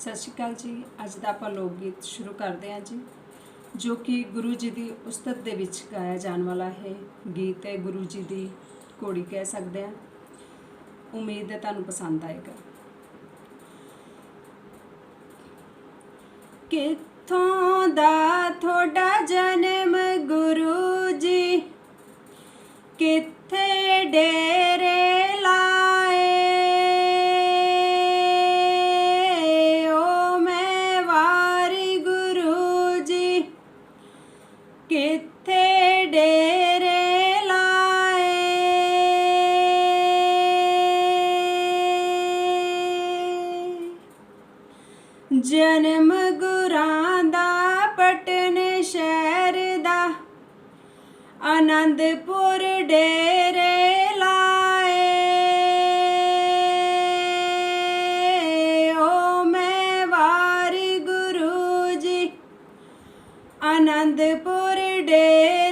ਸਤਿ ਸ਼੍ਰੀ ਅਕਾਲ ਜੀ। ਅੱਜ ਦਾ ਆਪਾਂ ਲੋਕ ਗੀਤ ਸ਼ੁਰੂ ਕਰਦੇ ਹਾਂ ਜੀ, ਜੋ ਕਿ ਗੁਰੂ ਜੀ ਦੀ ਉਸਤਤ ਦੇ ਵਿੱਚ ਗਾਇਆ ਜਾਣ ਵਾਲਾ ਹੈ ਗੀਤ ਹੈ। ਗੁਰੂ ਜੀ ਦੀ ਘੋੜੀ ਕਹਿ ਸਕਦੇ ਹਾਂ। ਉਮੀਦ ਹੈ ਤੁਹਾਨੂੰ ਪਸੰਦ ਆਏਗਾ। ਕਿੱਥੋਂ ਦਾ ਤੁਹਾਡਾ ਜਨਮ ਗੁਰੂ ਜੀ? ਕਿੱਥੇ ਡੇਰੇ ਡੇਰੇ ਲਾਏ। ਜਨਮ ਗੁਰਾਂ ਦਾ, ਪਟਨ ਸ਼ਹਿਰ ਦਾ। ਆਨੰਦਪੁਰ ਡੇਰੇ ਲਾਏ। ਓ ਮੈਂ ਵਾਰੀ ਗੁਰੂ ਜੀ, ਆਨੰਦਪੁਰ ਡੇਰੇ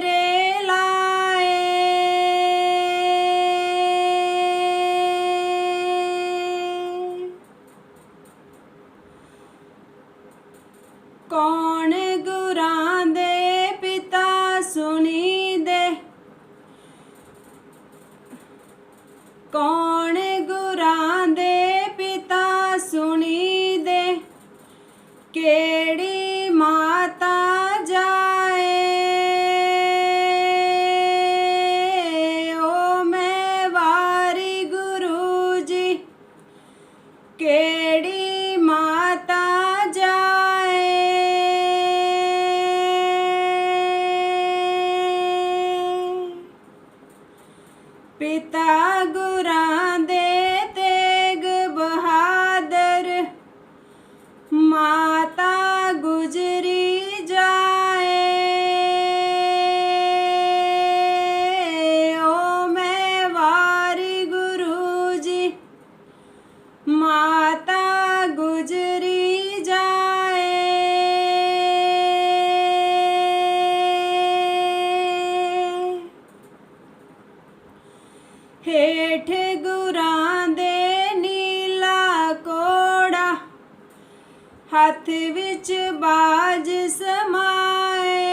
Yeah. ਹੇਠ ਗੁਰਾਂ ਦੇ ਨੀਲਾ ਕੋੜਾ, ਹੱਥ ਵਿੱਚ ਬਾਜ ਸਮਾਏ।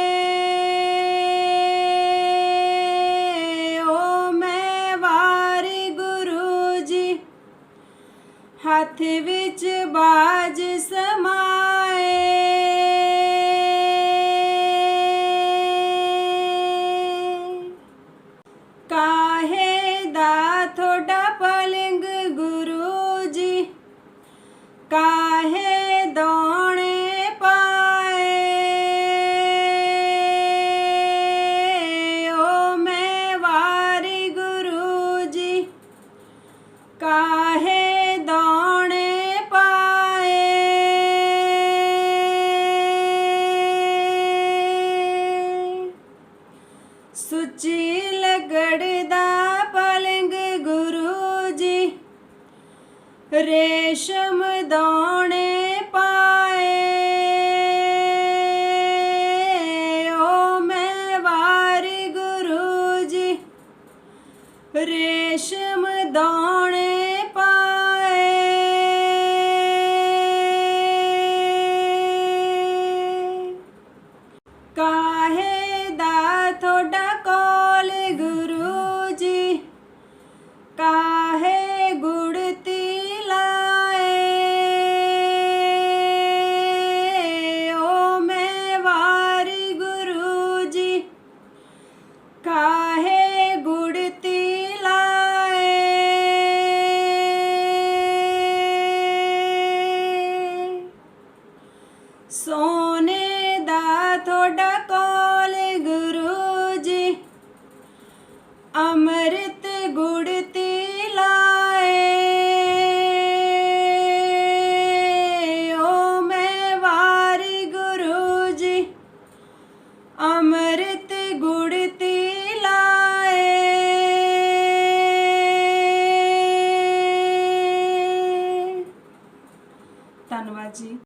ਓ ਮੈਂ ਵਾਰੀ ਗੁਰੂ ਜੀ, ਹੱਥ ਵਿੱਚ ਬਾਜ ਸਮਾਏ। ਰੇਸ਼ਮ ਦਾਣੇ ਪਾਏ। ਓ ਮੈਂ ਵਾਰੀ ਗੁਰੂ ਜੀ ਰੇਸ਼ਮ ਦੋਣੇ ਦਾ